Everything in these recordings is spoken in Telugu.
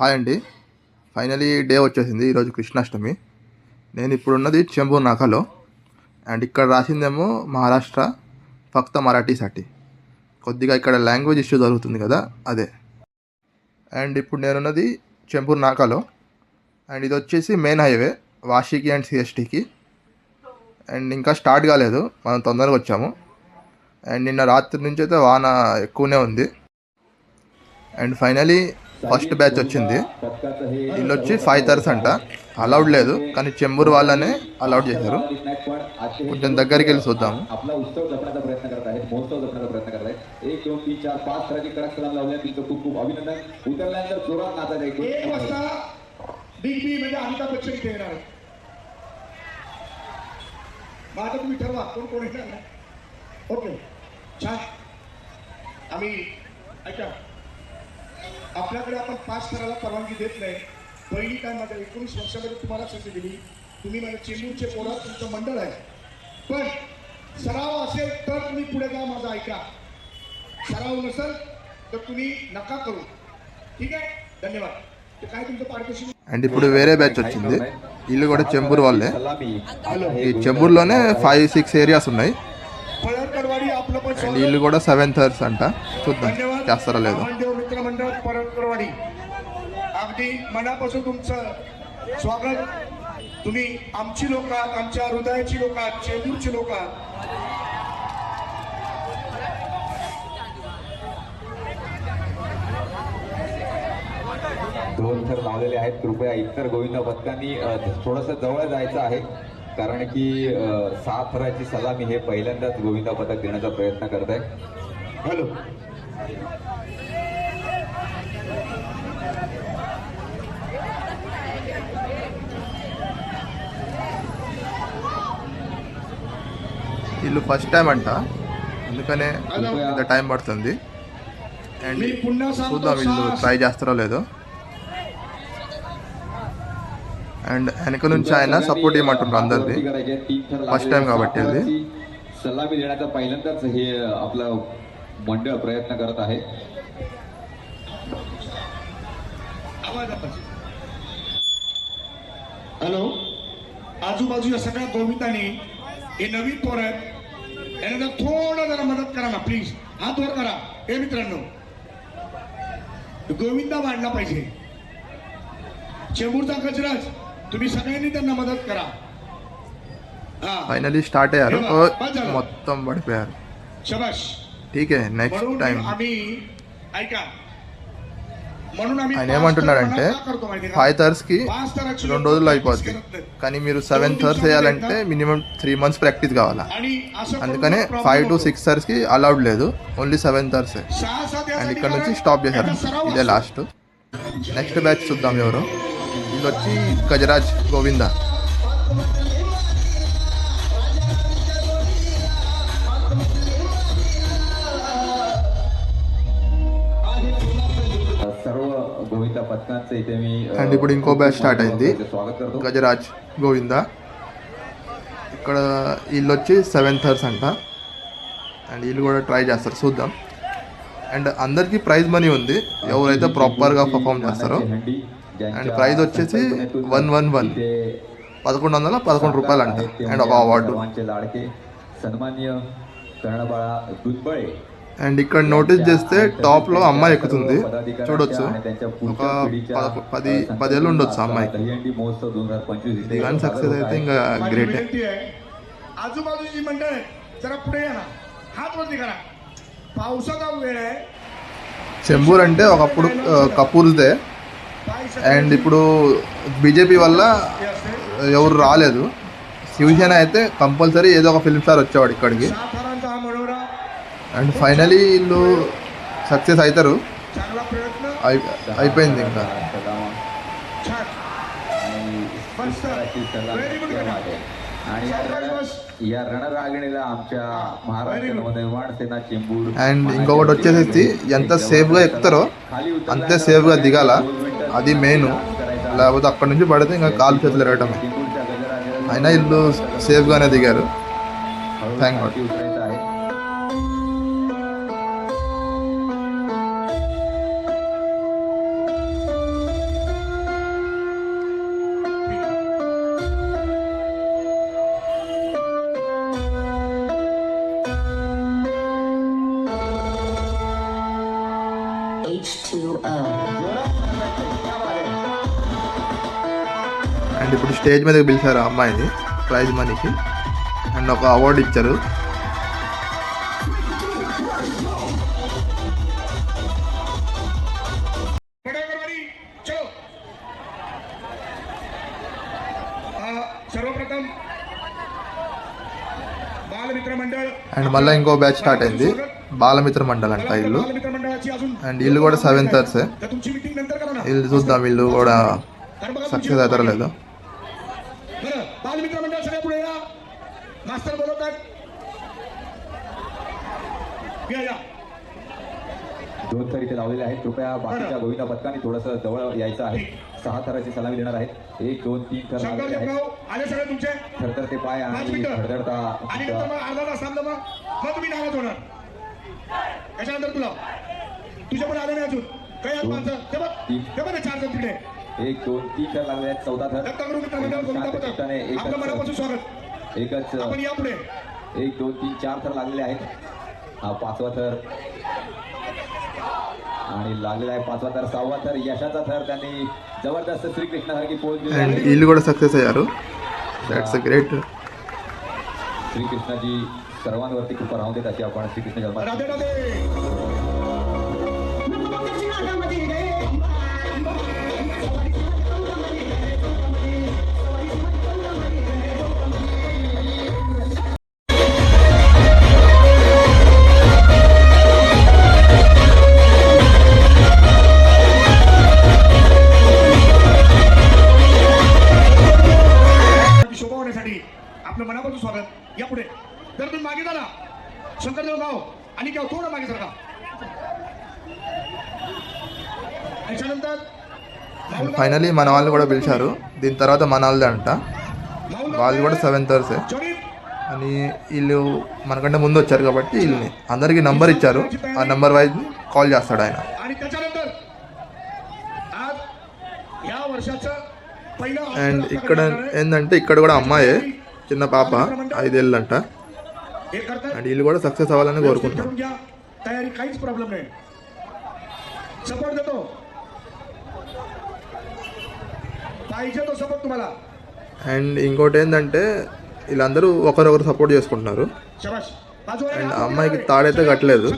హాయ్ అండి. ఫైనలీ డే వచ్చేసింది. ఈరోజు కృష్ణాష్టమి. నేను ఇప్పుడున్నది చెంబూర్ నాకలో. అండ్ ఇక్కడ రాసిందేమో మహారాష్ట్ర ఫక్త మరాఠీ సాటి. కొద్దిగా ఇక్కడ లాంగ్వేజ్ ఇష్యూ జరుగుతుంది కదా అదే. అండ్ ఇప్పుడు నేనున్నది చెంపూర్ నాకాలో. అండ్ ఇది వచ్చేసి మెయిన్ హైవే వాషికి అండ్ సిఎస్టీకి అండ్ ఇంకా స్టార్ట్ కాలేదు. మనం తొందరగా వచ్చాము. అండ్ నిన్న రాత్రి నుంచి అయితే వాన ఎక్కువనే ఉంది. అండ్ ఫైనలీ ఫస్ట్ బ్యాచ్ వచ్చింది వీళ్ళు వచ్చి ఫైవ్ థర్స్ అంట అలౌడ్ లేదు కానీ చెంబూరు వాళ్ళనే అలౌడ్ చేశారు కొంచెం దగ్గరికి వెళ్ళి చూద్దాము आपला उत्सव जपण्याचा प्रयत्न करत आहेत महोत्सव जपण्याचा प्रयत्न करत आहेत एक दोन तीन चार पाच तराची कडक सलाम लावल्या तुमचं खूप खूप अभिनंदन उतरल्यानंतर जोरात नाचायचं एक एक वाजता बिग बी म्हणजे अमिताभ बच्चन इथे येणार आहेत. मग आता तुम्ही ठरवा कोण कोण येणार नाही ओके छान आम्ही ऐका आपल्याकडे आपण पास करायला परवानगी देत नाही पहिली काय माझ्या एकोणीस वर्षामध्ये तुम्हाला संधी दिली तुम्ही माझ्या चेंबूरचे पोरात तुमचं मंडळ आहे पण सराव असेल तर तुम्ही पुढे जा माझा ऐका सराव नसेल तर तुम्ही नका करू ठीक आहे धन्यवाद ते काय तुमचं पारितोषिक అండ్ ఇప్పుడు వేరే బ్యాచ్ వచ్చింది వీళ్ళు కూడా చెంబూరు వాళ్ళే सलामी ఈ చెంబూరులోనే ఫైవ్ సిక్స్ ఏరియాస్ ఉన్నాయి पळणकरवाडी आपलं पण అండ్ स्वागत. వీళ్ళు కూడా సెవెన్ థర్స్ అంట చూద్దాం धन्यवाद చేస్తారా లేదో महानदेव मित्रमंडळ पळणकरवाडी अगदी मनापासून तुमचं स्वागत. तुम्ही आमची लोक आहात आमच्या हृदयाची लोक आहात चेंबूरची लोक आहात. दोन थर लावलेले आहेत. कृपया इतर गोविंद पथकांनी थोडस जवळ जायचं आहे. कारण की सहा थराची सलामी हे पहिल्यांदाच गोविंद पथक देण्याचा प्रयत्न करत आहे हॅलो. వీళ్ళు ఫస్ట్ టైం అంట అందుకనే ఇంత టైం పడుతుంది అండ్ मी पुन्हा सांगतो చూద్దాం వీళ్ళు सहा- ట్రై చేస్తారో లేదో అండ్ వెనక నుంచి ఆయన సపోర్ట్ చేయమంటున్నారు అందరిది First time కాబట్టి అది. सलामी देण्याचा पहिल्यांदाच हे आपलं मंडळ प्रयत्न करत आहे आवाज आवाज हॅलो आजूबाजूच्या सगळ्या गोविंदांनी हे नवीन पोर आहेत यांना थोडं जरा मदत करा ना प्लीज हात वर करा हे मित्रांनो गोविंदा मांडला पाहिजे चेंबूरचा कचराच तुम्ही सगळ्यांनी त्यांना मदत करा फायनली स्टार्ट आहे मोत्तम बडपे यार शबाश ठीक आहे नेक्स्ट टाइम आम्ही ऐका ఆయన ఏమంటున్నాడంటే ఫైవ్ థర్స్కి రెండు రోజులు అయిపోద్ది. కానీ మీరు సెవెన్ థర్స్ వేయాలంటే మినిమం త్రీ మంత్స్ ప్రాక్టీస్ కావాలా? అందుకనే ఫైవ్ టు సిక్స్ థర్స్కి అలౌడ్ లేదు. ఓన్లీ సెవెన్ థర్స్ అండ్ ఇక్కడ నుంచి స్టాప్ చేశారు. ఇదే లాస్ట్ నెక్స్ట్ బ్యాచ్ చూద్దాం ఎవరు. ఇది వచ్చి గజరాజ్ గోవింద. అండ్ ఇప్పుడు ఇంకో బ్యాచ్ స్టార్ట్ అయింది. గజరాజ్ గోవింద. ఇక్కడ వీళ్ళు వచ్చి సెవెన్ థర్స్ అంట. అండ్ వీళ్ళు కూడా ట్రై చేస్తారు చూద్దాం. అండ్ అందరికీ ప్రైజ్ మనీ ఉంది. ఎవరైతే ప్రాపర్గా పర్ఫామ్ చేస్తారో. అండ్ ప్రైజ్ వచ్చేసి వన్ వన్ వన్ పదకొండు వందల పదకొండు రూపాయలు అంట అండ్ ఒక అవార్డు సన్మాన్య అండ్ ఇక్కడ నోటీస్ చేస్తే టాప్లో అమ్మాయి ఎక్కుతుంది. చూడొచ్చు. ఒక పది పదేళ్ళు ఉండొచ్చు అమ్మాయికి. కానీ సక్సెస్ అయితే ఇంకా గ్రేట్ చెంబూర్ అంటే ఒకప్పుడు కపూర్దే. అండ్ ఇప్పుడు బీజేపీ వల్ల ఎవరు రాలేదు. శివసేన అయితే కంపల్సరీ ఏదో ఒక ఫిల్మ్ స్టార్ వచ్చేవాడు ఇక్కడికి. అండ్ ఫైనలీ వీళ్ళు సక్సెస్ అవుతారు. అయిపోయింది ఇంకా. అండ్ ఇంకొకటి వచ్చేసి ఎంత సేఫ్గా ఎక్కుతారో అంతే సేఫ్గా దిగాల. అది మెయిన్. లేకపోతే అక్కడ నుంచి పడితే ఇంకా కాలు చేతులు ఎరగటమే. అయినా వీళ్ళు సేఫ్గానే దిగారు. థ్యాంక్ యూ స్టేజ్ మీదకి పిలిచారు ఆ అమ్మాయిని ప్రైజ్ మనీకి. అండ్ ఒక అవార్డు ఇచ్చారు. అండ్ మళ్ళీ ఇంకో బ్యాచ్ స్టార్ట్ అయింది. బాలమిత్ర మండల్ అంట ఇల్లు. అండ్ ఇల్లు కూడా సెవెన్ థర్స్ ఇల్లు చూద్దాం ఇల్లు కూడా సక్సెస్ అవుతారో లేదో. दोन थर इथे लावलेले आहेत. कृपया बाकीच्या गोविंदा पथकाने थोडस जवळ यायचं आहे. सहा थराची सलामी देणार आहेत. एक दोन तीन थर लावलेले आहेत. थरथरते पाय आणि मिनिटं. धडधडता आणि नंतर मग अर्धा तास थांबलं मग. मग तुम्ही नावात होणार. त्याच्यानंतर तुला? तुझे पण आले नाही अजून. काही आज माणसं ते बघ. ते बघ ना चार जण तिकडे. एक दोन तीन थर लागलेले आहेत. चौदा थर. मनापासून एकच स्वागत. एकच आपण या पुढे. एक दोन तीन चार थर लागलेले आहेत. हा पाचवा थर. आणि लागलेला आहे पाचवा तर सहावा तर यशाचा थर त्यांनी जबरदस्त श्रीकृष्णासारखी हरकी पोहोचली सक्सेस आहे. यारो. दॅट्स अ ग्रेट श्रीकृष्णाजी सर्वांवरती खूप राहून देत अशी आपण श्रीकृष्ण जन्म ఫైనలీ మన వాళ్ళు కూడా పిలిచారు. దీని తర్వాత మన వాళ్ళదే అంట. వాళ్ళు కూడా సెవెన్ థర్సే అని వీళ్ళు మనకంటే ముందు వచ్చారు కాబట్టి వీళ్ళని అందరికీ నంబర్ ఇచ్చారు. ఆ నంబర్ వైజ్ కాల్ చేస్తాడు ఆయన. అండ్ ఇక్కడ ఏంటంటే ఇక్కడ కూడా అమ్మాయే చిన్న పాప ఐదేళ్ళు అంట అండ్ వీళ్ళు కూడా సక్సెస్ అవ్వాలని కోరుకుంటాం అండ్ ఇంకోటి ఏంటంటే వీళ్ళందరూ ఒకరొకరు సపోర్ట్ చేసుకుంటున్నారు. అండ్ అమ్మాయికి తాడైతే కట్టలేదు.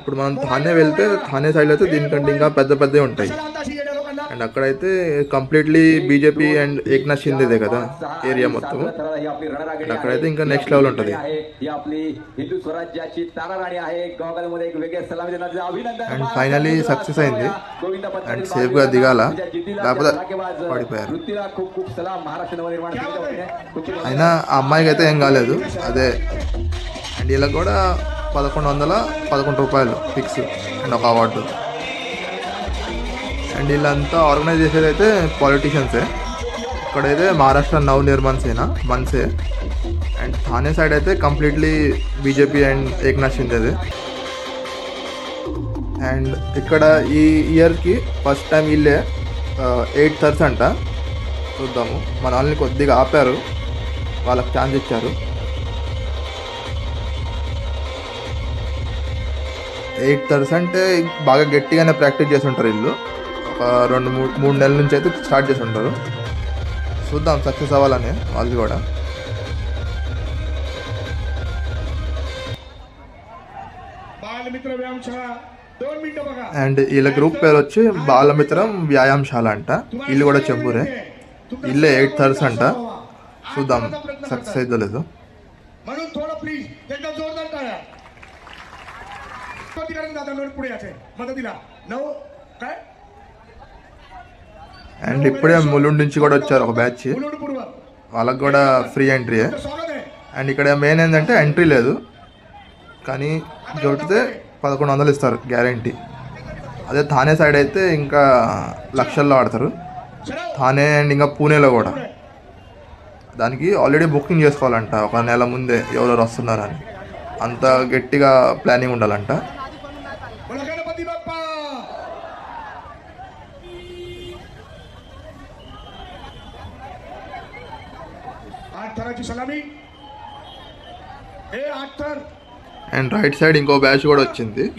ఇప్పుడు మనం థానే వెళ్తే థానే సైడ్ అయితే దీనికంటే ఇంకా పెద్ద పెద్దవి ఉంటాయి. అండ్ అక్కడైతే కంప్లీట్లీ బీజేపీ అండ్ ఏక్నాథ్ షిందేదే కదా ఏరియా మొత్తం అండ్ అక్కడైతే ఇంకా నెక్స్ట్ లెవెల్ ఉంటుంది. అండ్ ఫైనలీ సక్సెస్ అయింది. అండ్ సేఫ్గా దిగాల. లేకపోతే పడిపోయారు. అయినా ఆ అమ్మాయికి అయితే ఏం కాలేదు. అదే. అండ్ ఇలా కూడా పదకొండు వందల పదకొండు రూపాయలు ఫిక్స్ అండ్ ఒక అవార్డు అండ్ వీళ్ళంతా ఆర్గనైజ్ చేసేది అయితే పాలిటీషియన్సే. ఇక్కడైతే మహారాష్ట్ర నవ నిర్మాణ్ సేన మన్సే అండ్ థానే సైడ్ అయితే కంప్లీట్లీ బీజేపీ అండ్ ఏక్నాథ్ షిందేది అండ్ ఇక్కడ ఈ ఇయర్కి ఫస్ట్ టైం వీళ్ళే ఎయిట్ థర్స్ అంట. చూద్దాము. మన వాళ్ళని కొద్దిగా ఆపారు. వాళ్ళకి ఛాన్స్ ఇచ్చారు. ఎయిట్ థర్స్ అంటే బాగా గట్టిగానే ప్రాక్టీస్ చేసి ఉంటారు వీళ్ళు. ఒక రెండు మూడు మూడు నెలల నుంచి అయితే స్టార్ట్ చేసి ఉంటారు చూద్దాం సక్సెస్ అవ్వాలని వాళ్ళు కూడా बालमित्र व्यायामशाळा दोन मिनिटं बघा అండ్ వీళ్ళ గ్రూప్ పేరు వచ్చి బాలమిత్రం వ్యాయామశాల అంట వీళ్ళు కూడా చెంబూరే వీళ్ళే ఎయిట్ థర్స్ అంట చూద్దాం సక్సెస్ అయిద్దో లేదో म्हणून थोडं प्लीज एकदम जोरदार टाळ्या प्रतिकरण दादा नोट पुढे याचे मदतीला नऊ काय అండ్ ఇప్పుడే ములుండు నుంచి కూడా వచ్చారు ఒక బ్యాచ్ వాళ్ళకు కూడా ఫ్రీ ఎంట్రీ అండ్ ఇక్కడ మెయిన్ ఏంటంటే ఎంట్రీ లేదు. కానీ దొరికితే పదకొండు వందలు ఇస్తారు గ్యారంటీ అదే థానే సైడ్ అయితే ఇంకా లక్షల్లో ఆడతారు. థానే అండ్ ఇంకా పూణేలో కూడా. దానికి ఆల్రెడీ బుకింగ్ చేసుకోవాలంట. ఒక నెల ముందే ఎవరెవరు వస్తున్నారని. అంత గట్టిగా ప్లానింగ్ ఉండాలంట. సలామి. ఏ అండ్ రైట్ సైడ్ ఇంకో బ్యాచ్ కూడా వచ్చింది.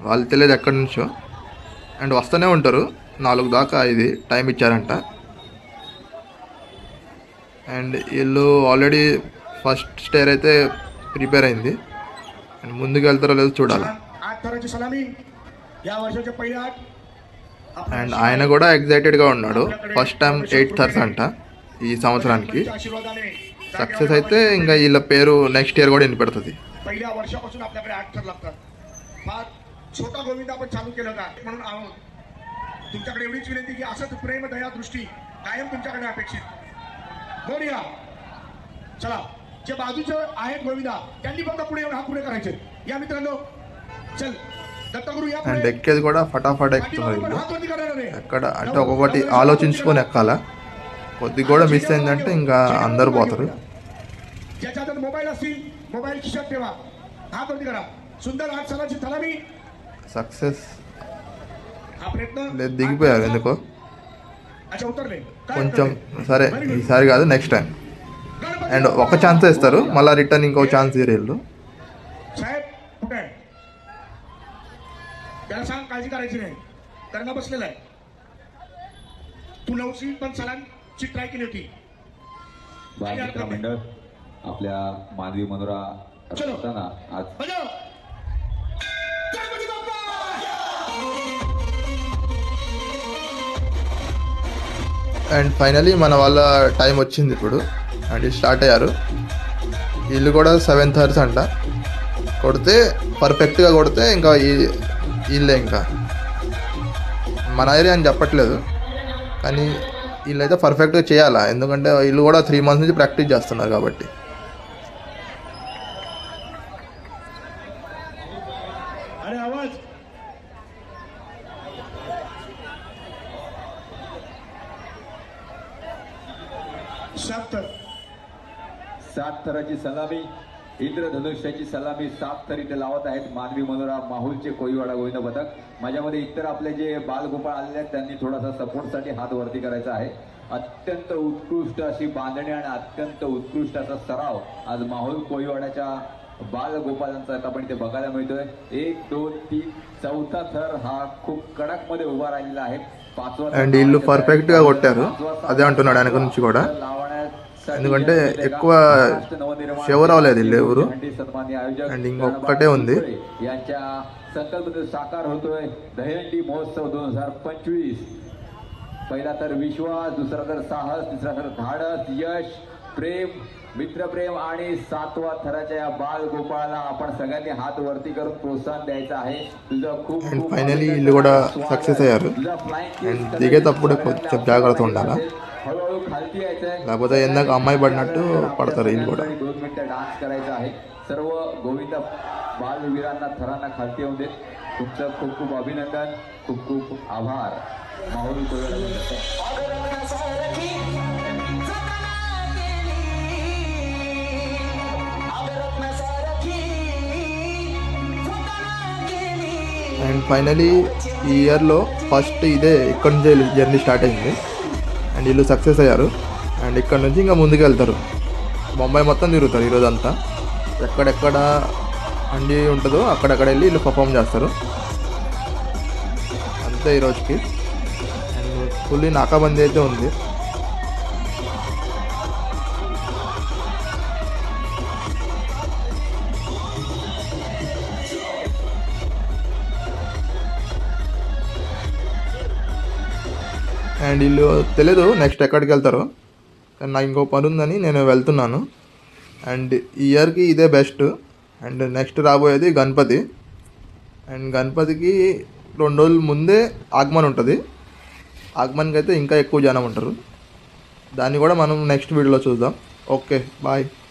వాళ్ళు తెలియదు ఎక్కడి నుంచో. అండ్ వస్తూనే ఉంటారు. నాలుగు దాకా ఇది టైం ఇచ్చారంట. అండ్ వీళ్ళు ఆల్రెడీ ఫస్ట్ స్టేర్ అయితే ప్రిపేర్ అయింది. అండ్ ముందుకు వెళ్తారో లేదో చూడాలి. అండ్ ఆయన కూడా ఎగ్జైటెడ్గా ఉన్నాడు. ఫస్ట్ టైం ఎయిట్ థర్స్ అంట. ఈ సంవత్సరానికి तुमच्या आशीर्वादाने సక్సెస్ అయితే ఇంకా వీళ్ళ పేరు నెక్స్ట్ ఇయర్ కూడా వినిపెడుతుంది पहिल्या वर्षापासून आपल्याकडे आठ थर लागतात फार छोटा गोविंद आपण चालू केलं का म्हणून आहोत तुमच्याकडे एवढीच विनंती की असंच प्रेम दया दृष्टी कायम तुमच्याकडे अपेक्षित बोलूया चला जे बाजूचे आहेत गोविंदा त्यांनी फक्त पुढे येऊन हात पुढे करायचे या मित्रांनो चल दत्तगुरु या అండ్ पुढे ఎక్కేది కూడా ఫటాఫట్ ఎక్కుతున్నారు पाठीमागून వీళ్ళు हात वरती करणार आहे. ఎక్కడ అంటే ఒక్కొక్కటి ఆలోచించుకొని ఎక్కాల కొద్దిగా కూడా మిస్ అయిందంటే ఇంకా అందరు పోతారు ज्याच्या हातात मोबाईल असतील मोबाईल खिशात ठेवा हात वरती करा सुंदर आठ सालाची तलामी సక్సెస్ हा प्रयत्न లేదు దిగిపోయారు ఎందుకో अच्छा उतरले काय కొంచెం उतरले? సరే ఈసారి కాదు నెక్స్ట్ టైం गणपती అండ్ ఒక ఛాన్స్ ఇస్తారు మళ్ళీ రిటర్న్ ఇంకో ఛాన్స్ ఇయ్యరు వీళ్ళు साहेब कुठे आहे त्याला सांग काळजी करायची नाही करणं बसलेला आहे तू नवशी पण सलांची ट्राय केली होती बाल मित्र मंडळ आपल्या मानवी मनोरा चलो. असताना आज बजाव. गणपती बाप्पा! అండ్ ఫైనలీ మన వాళ్ళ టైం వచ్చింది ఇప్పుడు అండ్ స్టార్ట్ అయ్యారు వీళ్ళు కూడా సెవెన్ థర్స్ అంట కొడితే పర్ఫెక్ట్గా కొడితే ఇంకా ఈ- వీళ్ళే ఇంకా మన ఏరియా అని చెప్పట్లేదు కానీ వీళ్ళైతే పర్ఫెక్ట్గా చేయాలా ఎందుకంటే వీళ్ళు కూడా త్రీ మంత్స్ నుంచి ప్రాక్టీస్ చేస్తున్నారు కాబట్టి अरे आवाज सात तर सात थराची सलामी इंद्रधनुष्याची सलामी सात थर इथे लावत आहेत मानवी मनोरा माहुलचे कोईवाडा गोविंद पथक माझ्यामध्ये इतर आपले जे बालगोपाळ आलेले आहेत त्यांनी थोडासा सपोर्टसाठी हात वरती करायचा आहे अत्यंत उत्कृष्ट अशी बांधणी आणि अत्यंत उत्कृष्ट असा सराव आज माहुल कोईवाड्याच्या बालगोपालांचा आता आपण इथे बघायला मिळतोय एक दोन तीन चौथा थर हा खूप कडक मध्ये उभा राहिलेला आहे पाचवा थर అండ్ వీళ్ళు लावायचा आहे. పర్ఫెక్ట్గా కొట్టారు पाचवा, అదే అంటున్నాడు వెనక నుంచి కూడా लावण्यासाठी ఎందుకంటే जे ఎక్కువ महाराष्ट्र नवनिर्माण శివ రాలేదు వీళ్ళు ఎవరు हंडी सन्मान्य आयोजक And ఇంకొక్కటే ఉంది. रणबाळ यांच्या संकल्पनेतून साकार होतोय दहीहंडी महोत्सव दोन हजार पंचवीस पहिला तर विश्वास दुसरा तर साहस तिसरा तर धाडस यश प्रेम मित्रप्रेम आणि सातवा थराच्या या बाल गोपाळाला आपण सगळ्यांनी हात वरती करून प्रोत्साहन द्यायचं आहे तुझं खूप And खूप finally अभिनंदन. వీళ్ళు కూడా स्वागत. success అయ్యారు. तुझा flying kiss And कदाचित దిగేటప్పుడు सगळ्यांना కొంచెం జాగ్రత్త ఉండాలా. हळूहळू खालती यायचंय లేకపోతే ఇందాక అమ్మాయి పడినట్టు పడతారు వీళ్ళు కూడా दोन मिनिटं डान्स करायचा आहे सर्व गोविंद बालवीरांना थरांना खालती येऊन देत तुमचं खूप खूप अभिनंदन खूप खूप आभार माहुली कोळी అండ్ ఫైనలీ ఈ ఇయర్లో ఫస్ట్ ఇదే ఇక్కడ నుంచే జర్నీ స్టార్ట్ అయింది అండ్ వీళ్ళు సక్సెస్ అయ్యారు. అండ్ ఇక్కడ నుంచి ఇంకా ముందుకు వెళ్తారు. బొంబాయి మొత్తం తిరుగుతారు ఈరోజు అంతా ఎక్కడెక్కడ అండి ఉంటుందో అక్కడక్కడ వెళ్ళి వీళ్ళు పర్ఫామ్ చేస్తారు. అంతే ఈరోజుకి. అండ్ ఫుల్లీ నాకాబందీ అయితే ఉంది. అండ్ వీళ్ళు తెలియదు నెక్స్ట్ ఎక్కడికి వెళ్తారో. కానీ నాకు ఇంకో పని ఉందని నేను వెళ్తున్నాను. అండ్ ఈ ఇయర్కి ఇదే బెస్ట్ అండ్ నెక్స్ట్ రాబోయేది గణపతి. అండ్ గణపతికి రెండు రోజుల ముందే ఆగమన్ ఉంటుంది. ఆగమన్కి అయితే ఇంకా ఎక్కువ జనం ఉంటారు. దాన్ని కూడా మనం నెక్స్ట్ వీడియోలో చూద్దాం. Okay bye